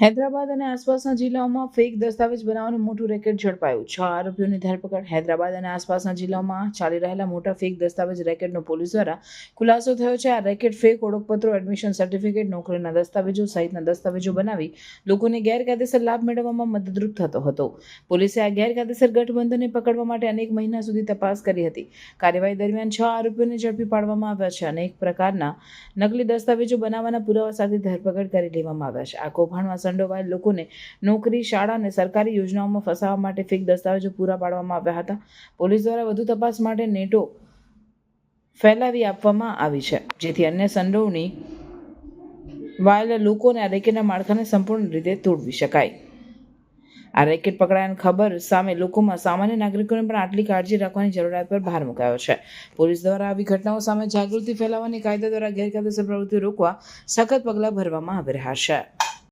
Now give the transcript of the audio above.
હૈદરાબાદ અને આસપાસના જિલ્લાઓમાં ફેક દસ્તાવેજ બનાવવાનું મોટું રેકેટ ઝડપાયું. છ આરોપીઓની ધરપકડ. હૈદરાબાદ અને આસપાસના જિલ્લાઓમાં ચાલી રહેલા મોટા ફેક દસ્તાવેજ રેકેટનો પોલીસ દ્વારા ખુલાસો થયો છે. આ રેકેટ ફેક ઓળખપત્રો એડમિશન સર્ટિફિકેટ નોકરીના દસ્તાવેજો સહિતના દસ્તાવેજો બનાવી લોકોને ગેરકાયદેસર લાભ મેળવવામાં મદદરૂપ થતો હતો. પોલીસે આ ગેરકાયદેસર ગઠબંધનને પકડવા માટે અનેક મહિના સુધી તપાસ કરી હતી. કાર્યવાહી દરમિયાન છ આરોપીઓને ઝડપી પાડવામાં આવ્યા છે. અનેક પ્રકારના નકલી દસ્તાવેજો બનાવવાના પુરાવા સાથે ધરપકડ કરી લેવામાં આવ્યા છે. આ કૌભાંડમાં સંડોવાયેલ લોકોને નોકરી, શાળા અને સરકારી યોજનાઓમાં ફસાવવા માટે ફેક દસ્તાવેજો પૂરા પાડવામાં આવ્યા હતા. પોલીસ દ્વારા વધુ તપાસ માટે નેટો ફેલાવી આપવામાં આવી છે, જેથી અન્ય સંડોવણી વાયેલા લોકોને આ રેકેટના માળખાને સંપૂર્ણ રીતે તોડવી શકાય. આ રેકેટ પકડાયાની ખબર સામે લોકોમાં સામાન્ય નાગરિકોને પણ આટલી કાળજી રાખવાની જરૂરિયાત પર ભાર મુકાયો છે. પોલીસ દ્વારા આવી ઘટનાઓ સામે જાગૃતિ ફેલાવવાની કાયદા દ્વારા ગેરકાયદેસર પ્રવૃત્તિ રોકવા સખત પગલાં ભરવામાં આવી રહ્યા છે.